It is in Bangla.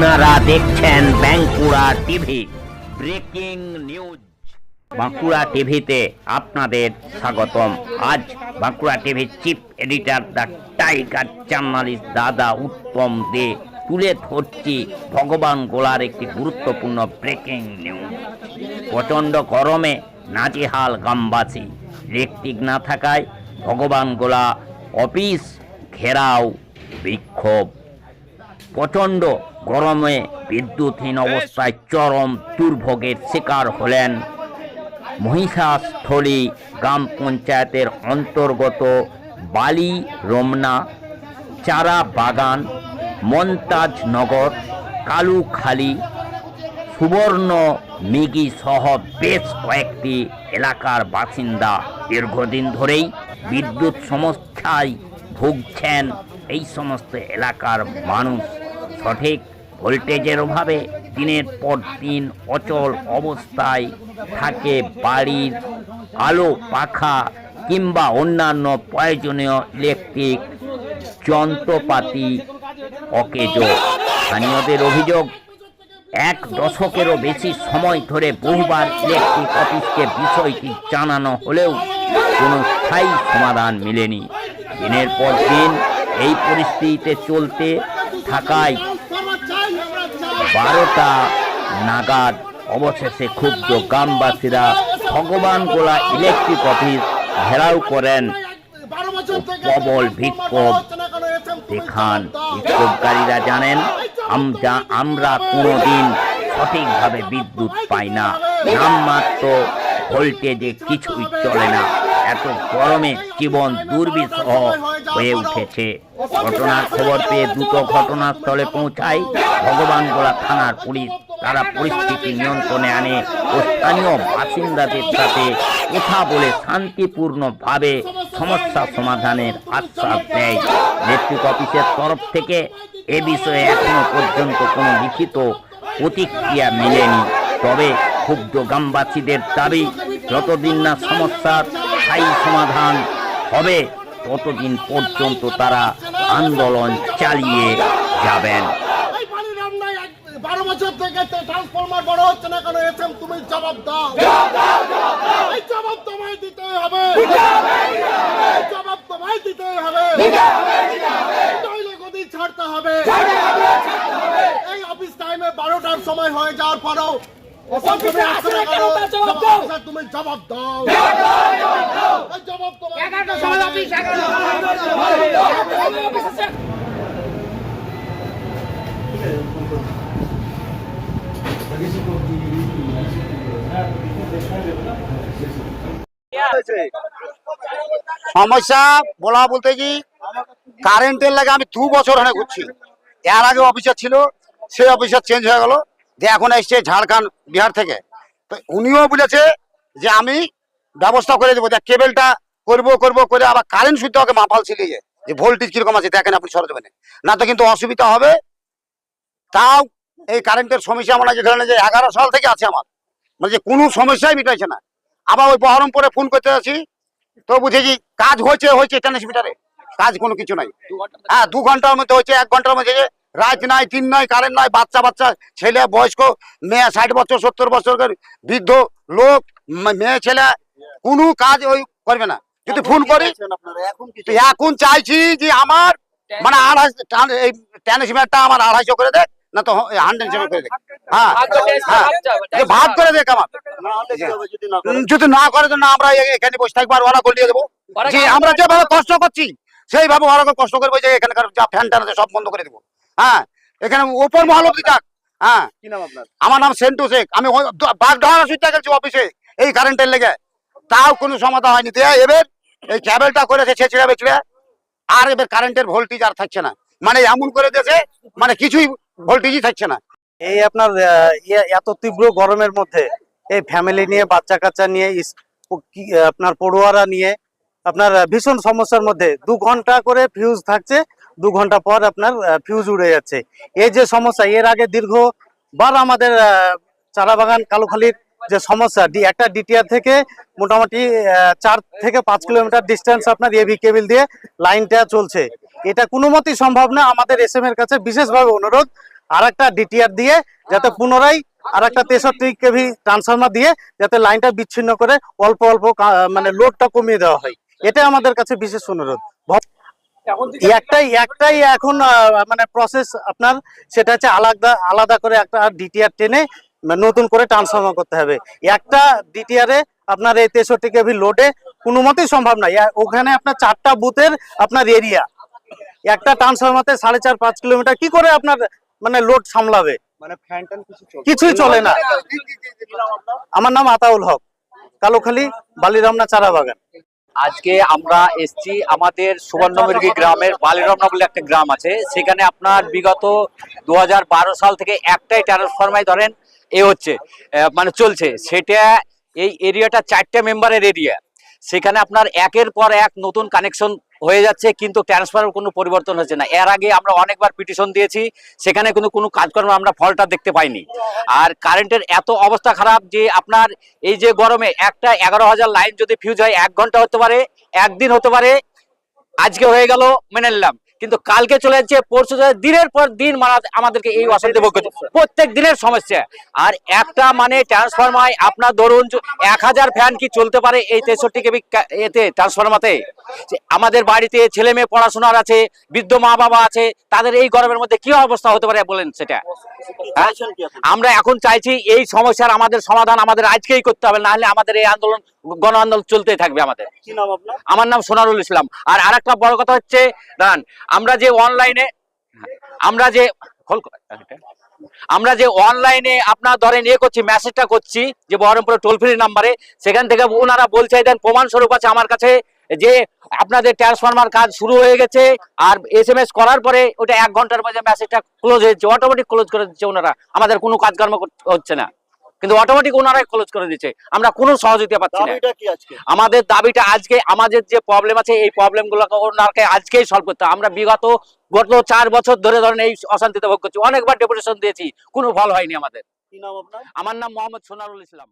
আপনারা দেখছেন Bankura TV. Breaking news. Bankura টিভিতে আপনাদের স্বাগতম। আজ বাঁকুড়া টিভির chief editor the tiger journalist দাদা উত্তম দে তুলে ধরছি ভগবান গোলার একটি গুরুত্বপূর্ণ ব্রেকিং নিউজ। প্রচণ্ড গরমে নাজেহাল গ্রামবাসী। ইলেকট্রিক না থাকায় ভগবান গোলা অফিস ঘেরাও বিক্ষোভ। প্রচণ্ড গরমে বিদ্যুৎহীন অবস্থায় চরম দুর্ভোগের শিকার হলেন মহিষাস্থলী গ্রাম পঞ্চায়েতের অন্তর্গত বালি রমনা চারা বাগান মন্তাজনগর, কালুখালী, সুবর্ণ মিগি সহ বেশ কয়েকটি এলাকার বাসিন্দা দীর্ঘদিন ধরেই বিদ্যুৎ সমস্যায় ভুগছেন এই সমস্ত এলাকার মানুষ। সঠিক ভোল্টেজের অভাবে দিনের পর দিন অচল অবস্থায় থাকে বাড়ির আলো পাখা কিংবা অন্যান্য প্রয়োজনীয় ইলেকট্রিক যন্ত্রপাতি অকেজ। স্থানীয়দের অভিযোগ, এক দশকেরও বেশি সময় ধরে বহুবার ইলেকট্রিক অফিসকে বিষয়টি জানানো হলেও কোনো স্থায়ী সমাধান মেলেনি। দিনের পর দিন এই পরিস্থিতিতে চলতে থাকায় বারোটা নাগাদ অবশেষে ক্ষুব্ধ গ্রামবাসীরা ভগবান গোলা ইলেকট্রিক অফিস ঘেরাও করেন। প্রবল বিক্ষোভ দেখান। বিক্ষোভকারীরা জানেন আমরা কোনোদিন সঠিকভাবে বিদ্যুৎ পাই না। নামমাত্র ভোল্টেজে কিছুই চলে না। এত গরমে জীবন দুর্বিষহ হয়ে উঠেছে। ঘটনার খবর পেয়ে দ্রুত ঘটনাস্থলে পৌঁছায় ভগবানগোলা থানার পুলিশ। তারা পরিস্থিতি নিয়ন্ত্রণে আনে ও স্থানীয় বাসিন্দাদের সাথে কথা বলে শান্তিপূর্ণভাবে সমস্যা সমাধানের আশ্বাস দেয়। নেতৃত্ব অফিসের তরফ থেকে এ বিষয়ে এখনও পর্যন্ত কোনো লিখিত প্রতিক্রিয়া মেলেনি। তবে ক্ষুব্ধ গ্রামবাসীদের দাবি, যতদিন না সমস্যার স্থায়ী সমাধান হবে, ততদিন পর্যন্ত তারা আন্দোলন চালিয়ে যাবেন। বারো বছর থেকে বড় হচ্ছে না কেন? তুমি জবাব দাও। এই জবাব তোমায় হবে। জবাব হবে। ছাড়তে হবে। এই অফিস টাইমে বারোটার সময় হয়ে যাওয়ার পরেও সমস্যা, বলা বলতে কি কারেন্টের লাগে আমি দু বছর ওখানে ঘুরছি। এর আগে অফিসার ছিল, সেই অফিসার চেঞ্জ হয়ে গেল। যে এখন এসছে ঝাড়খণ্ড, বিহার থেকে। তো উনিও বলেছে যে আমি ব্যবস্থা করে দেবো দেখ কেবেলটা করব করব, করে আবার কারেন্ট শুদ্ধ ওকে মাপাল ছিলিয়ে যে ভোল্টেজ কীরকম আছে দেখেন আপনি সরজমিনে না তো কিন্তু অসুবিধা হবে। তাও এই কারেন্টের সমস্যা হয় যে ধরেন যে এগারো সাল থেকে আছে আমার। মানে যে কোনো সমস্যাই মিটাইছে না। আবার ওই বহরমপুরে ফোন করতে আছি। তো বুঝেছি কাজ হয়েছে হয়েছে ট্রান্সমিটারে কাজ কোনো কিছু নাই। হ্যাঁ দু ঘণ্টার মধ্যে হয়েছে, এক ঘণ্টার মধ্যে রাত নাই দিন নাই কারেন্ট নাই বাচ্চা বাচ্চা ছেলে বয়স্ক মেয়ে ষাট বছর সত্তর বছর বৃদ্ধ লোক মেয়ে ছেলে কোনো কাজ ওই করবে না। যদি ফোন করি এখন চাইছি যে আমার মানে আড়াই এই ট্রান্সমিটারটা আমার আড়াইশো করে দেখ না তো হান্ড্রেড হিসেবে করে দেখ। হ্যাঁ হ্যাঁ যে ভাগ করে দেখ আমার। যদি না করে? তো না আমরা এখানে বসে থাকব আর ওরা গলিয়ে দেবো। যে আমরা যেভাবে কষ্ট করছি সেইভাবে ওরা কষ্ট করব যে এখানকার যা ফ্যান ট্যান আছে সব বন্ধ করে দেবো। হ্যাঁ এখানে উপর মহল অব্দি হ্যাঁ আমার নাম সেন্টু শেখ। আমি বাগডাহারা সুইটা গেছি অফিসে এই কারেন্টের লেগে। তাও কোনো সমাধান হয়নি। এবার এই ক্যাবেলটা করেছে ছেঁচড়ে বেচড়ে। আর এবার কারেন্টের ভোল্টেজ আর থাকছে না। মানে এমন করে দিয়েছে মানে কিছুই ভোল্টেজই থাকছে না। এই আপনার ইয়ে- এত তীব্র গরমের মধ্যে এই ফ্যামিলি নিয়ে বাচ্চা কাচ্চা নিয়ে কি- আপনার পড়ুয়ারা নিয়ে আপনার ভীষণ সমস্যার মধ্যে। দু ঘণ্টা করে ফিউজ থাকছে দু ঘণ্টা পর আপনার ফিউজ উড়ে যাচ্ছে। এই যে সমস্যা, এর আগে দীর্ঘ দীর্ঘবার আমাদের চারা বাগান কালুখালীর যে সমস্যা একটা ডিটিআর থেকে মোটামুটি চার থেকে পাঁচ কিলোমিটার ডিস্টেন্স আপনার এবি কেবিল দিয়ে লাইনটা চলছে। এটা কোনো মতেই সম্ভব না। আমাদের এস এর কাছে বিশেষভাবে অনুরোধ আর একটা ডিটিআর দিয়ে যাতে পুনরায় আর একটা তেষট্টি কেভি ট্রান্সফর্মার দিয়ে যাতে লাইনটা বিচ্ছিন্ন করে অল্প অল্প মানে লোডটা কমিয়ে দেওয়া হয়। এটা আমাদের কাছে বিশেষ অনুরোধ। একটাই একটাই এখন মানে প্রসেস আপনার সেটা হচ্ছে আলাদা আলাদা করে একটা ডিটিআর টেনে নতুন করে ট্রান্সফরমার করতে হবে। একটা ডিটিআর এ আপনার এই তেষট্টি কেভি লোডে কোনো মতেই সম্ভব না ইয়া- ওখানে আপনার চারটা বুথের আপনার এরিয়া একটা ট্রান্সফরমারতে সাড়ে চার পাঁচ কিলোমিটার। কি করে আপনার মানে লোড সামলাবে? মানে কিছুই চলে না। আমার নাম আতাউল হক। কালোখালী বালিরামনা চারা বাগান আজকে আমরা এসছি আমাদের সুবর্ণমির্গি গ্রামের বালিরমনা বলে একটা গ্রাম আছে। সেখানে আপনার বিগত দু হাজার বারো সাল থেকে একটাই ট্রান্সফরমাই ধরেন, এ হচ্ছে মানে চলছে। সেটা এই এরিয়াটা চারটে মেম্বারের এরিয়া সেখানে আপনার একের পর এক নতুন কানেকশন হয়ে যাচ্ছে, কিন্তু ট্রান্সফারের কোনো পরিবর্তন হচ্ছে না। এর আগে আমরা অনেকবার পিটিশন দিয়েছি, সেখানে কিন্তু কোনো কাজকর্ম আমরা ফলটা দেখতে পাইনি। আর কারেন্টের এত অবস্থা খারাপ যে আপনার এই যে গরমে একটা এগারো হাজার লাইন যদি ফিউজ হয়, এক ঘণ্টা হতে পারে, একদিন হতে পারে, আজকে হয়ে গেল, মেনে নিলাম। কিন্তু কালকে চলে যাচ্ছে, পরশু দিনের পর দিন আমাদেরকে এই অশান্তি ভোগ করছে। প্রত্যেক দিনের সমস্যা। আর একটা মানে ট্রান্সফরমায় আপনার ধরুন এক হাজার ফ্যান কি চলতে পারে এই তেষট্টি কেবি এতে ট্রান্সফরমাতে আমাদের বাড়িতে ছেলে মেয়ে পড়াশোনার আছে, বৃদ্ধ মা বাবা আছে, তাদের এই গরমের মধ্যে কি অবস্থা হতে পারে বলেন সেটা? হ্যাঁ? আমরা এখন চাইছি এই সমস্যার আমাদের সমাধান আমাদের আজকেই করতে হবে না হলে আমাদের এই আন্দোলন গণ আন্দোলন চলতেই থাকবে আমাদের। আমার নাম সোনারুল ইসলাম। আর আরেকটা বড় কথা হচ্ছে দাঁড়ান আমরা যে অনলাইনে আমরা যে। আমরা যে অনলাইনে আপনার ধরেন ইয়ে করছি মেসেজটা করছি যে বহরমপুর টোল ফ্রি নাম্বারে সেখান থেকে ওনারা বলছে দেন প্রমাণ স্বরূপ আছে আমার কাছে যে আপনাদের ট্রান্সফরমার কাজ শুরু হয়ে গেছে আর এস এম এস করার পরে ওটা এক ঘণ্টার মধ্যে মেসেজটা ক্লোজ হয়েছে অটোমেটিক ক্লোজ করে দিচ্ছে ওনারা। আমাদের কোনো কাজকর্ম হচ্ছে না। কিন্তু অটোমেটিক ওনারাই খরচ করে দিচ্ছে। আমরা কোনো সহযোগিতা পাচ্ছি না। আমাদের দাবিটা আজকে আমাদের যে প্রবলেম আছে এই প্রবলেম ওনারকে আজকেই সলভ করতে আমরা বিগত গত চার বছর ধরে ধরেন এই অশান্তিতে ভোগ করছি। অনেকবার ডেপুটেশন দিয়েছি কোনো ফল হয়নি আমাদের। আমার নাম মোহাম্মদ সোনারুল ইসলাম।